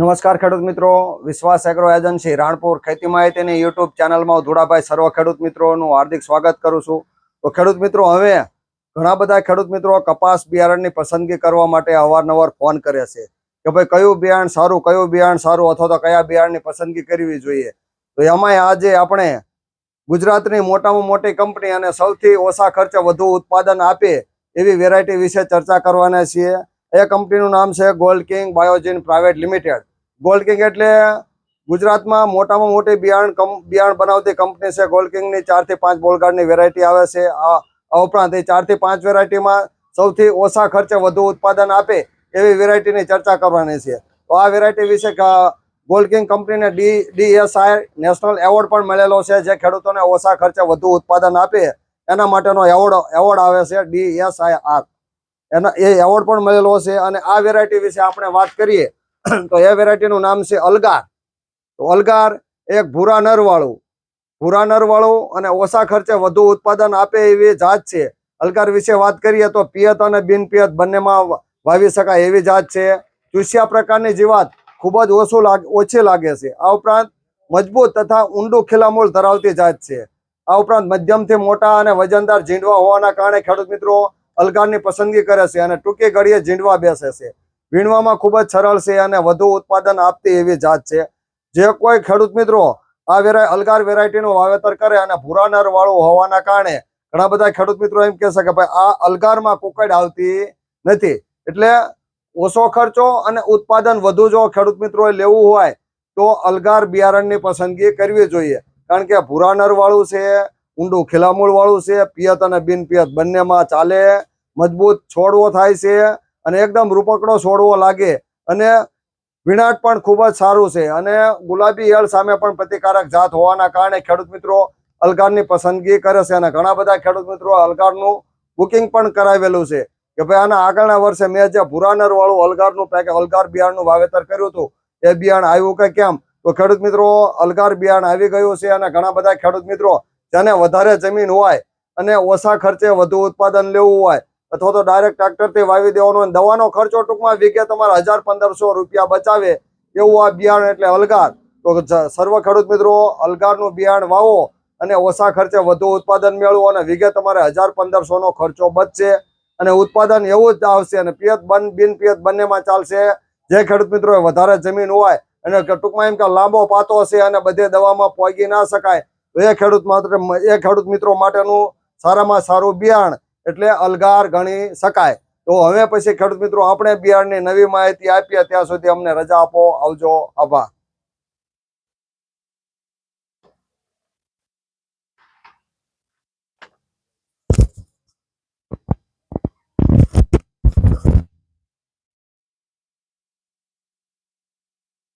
નમસ્કાર ખેડૂત મિત્રો. વિશ્વાસ એગ્રો એજન્સી રાણપુર ખેતી માહિતીની યુટ્યુબ ચેનલમાં હું સર્વ ખેડૂત મિત્રોનું હાર્દિક સ્વાગત કરું છું. તો ખેડૂત મિત્રો, હવે ઘણા બધા ખેડૂત મિત્રો કપાસ બિયારણની પસંદગી કરવા માટે અવારનવાર ફોન કરે છે કે ભાઈ કયું બિયારણ સારું, કયું બિયારણ સારું અથવા તો કયા બિયારણની પસંદગી કરવી જોઈએ. તો એમાંય આજે આપણે ગુજરાતની મોટામાં મોટી કંપની અને સૌથી ઓછા ખર્ચે વધુ ઉત્પાદન આપે એવી વેરાયટી વિશે ચર્ચા કરવાના છીએ. એ કંપનીનું નામ છે Gold King Biogene private limited. Gold King એટલે ગુજરાતમાં મોટામાં મોટી બિયારણ બિયારણ બનાવતી કંપની છે. ગોલ્ડ કિંગની ચારથી પાંચ બોલગાર્ડની વેરાયટી આવે છે. આ ઉપરાંત એ ચારથી પાંચ વેરાયટીમાં સૌથી ઓછા ખર્ચે વધુ ઉત્પાદન આપે એવી વેરાયટીની ચર્ચા કરવાની છે. તો આ વેરાયટી વિશે ગોલ્ડ કિંગ કંપનીને ડી ડીએસઆઈ નેશનલ એવોર્ડ પણ મળેલો છે, જે ખેડૂતોને ઓછા ખર્ચે વધુ ઉત્પાદન આપે. એના માટેનો એવોર્ડ એવોર્ડ આવે છે ડીએસઆઈ આર એના, એ એવોર્ડ પણ મળેલો છે અને આ વેરાયટી વિશે આપણે વાત કરીએ તો એ વેરાયટીનું નામ છે અલગાર. તો અલગાર એક ભૂરા નરવાળું. ભૂરા નરવાળું અને ઓછા ખર્ચે વધુ ઉત્પાદન આપે એવી જાત છે. અલગાર વિશે વાત કરીએ તો પિયત અને બિનપિયત બંનેમાં વાવી શકાય એવી જાત છે. ચૂસ્યા પ્રકારની જીવાત ખૂબ જ ઓછું લાગે, ઓછી લાગે છે. આ ઉપરાંત મજબૂત તથા ઊંડું ખીલામૂળ ધરાવતી જાત છે. આ ઉપરાંત મધ્યમથી મોટા અને વજનદાર ઝીંડવા હોવાના કારણે ખેડૂત મિત્રો અલગારની પસંદગી કરે છે અને ટૂંકી ઘડીએ ઝીંડવા બેસે છે. વીણવામાં ખૂબ જ સરળ છે અને વધુ ઉત્પાદન આપતી એવી જાત છે. જે કોઈ ખેડૂત મિત્રો આ વેરાય, અલગાર વેરાયટીનું વાવેતર કરે અને ભૂરા નર વાળું હોવાના કારણે ઘણા બધા ખેડૂત મિત્રો એમ કહેશે કે ભાઈ, આ અલગારમાં કુકડ આવતી નથી. એટલે ઓછો ખર્ચો અને ઉત્પાદન વધુ જો ખેડૂત મિત્રોએ લેવું હોય, તો અલગાર બિયારણની પસંદગી કરવી જોઈએ. કારણ કે ભૂરા નર વાળું છે, ઊંડું ખીલામૂળ વાળું છે, પિયત અને બિનપિયત બંનેમાં ચાલે, મજબૂત છોડવો થાય છે અને એકદમ રૂપકડો છોડવો લાગે અને વિનાટ પણ ખૂબ જ સારું છે. અને ગુલાબી ઈયળ સામે પણ પ્રતિકારક જાત હોવાના કારણે ખેડૂત મિત્રો અલગારની પસંદગી કરે છે અને ઘણા બધા ખેડૂત મિત્રો અલગારનું બુકિંગ પણ કરાવેલું છે કે ભાઈ આના આગળના વર્ષે મેં જે ભુરાનર વાળું અલગારનું પેકેજ અલગાર બિયારણનું વાવેતર કર્યું હતું, એ બિયારણ આવ્યું કે કેમ? તો ખેડૂત મિત્રો અલગાર બિયારણ આવી ગયું છે અને ઘણા બધા ખેડૂત મિત્રો, જેને વધારે જમીન હોય અને ઓછા ખર્ચે વધુ ઉત્પાદન લેવું હોય અથવા તો ડાયરેક્ટ ટ્રેક્ટરથી વાવી દેવાનો દવાનો ખર્ચો ટૂંકમાં વીઘે તમારે હજાર પંદરસો રૂપિયા બચાવે એવું આ બિયારણ એટલે અલગાર. તો સર્વ ખેડૂત મિત્રો, અલગારનું બિયારણ વાવો અને ઓછા ખર્ચે વધુ ઉત્પાદન મેળવો અને વીઘે તમારે હજાર પંદરસોનો ખર્ચો બચશે અને ઉત્પાદન એવું જ આવશે અને પિયત બન, બિન પિયત બંનેમાં ચાલશે. જે ખેડૂત મિત્રો વધારે જમીન હોય અને ટૂંકમાં એમ કે લાંબો પાતો હશે અને બધે દવામાં પોગી ના શકાય. તો એ ખેડૂત માત્ર, એ ખેડૂત મિત્રો માટેનું સારામાં સારું બિયારણ એટલે અલગાર ગણી શકાય. તો હવે પછી ખેડૂત મિત્રો, આપણે બિયારણની નવી માહિતી આપીએ, ત્યાં સુધી અમને રજા આપો, આવજો, આભાર.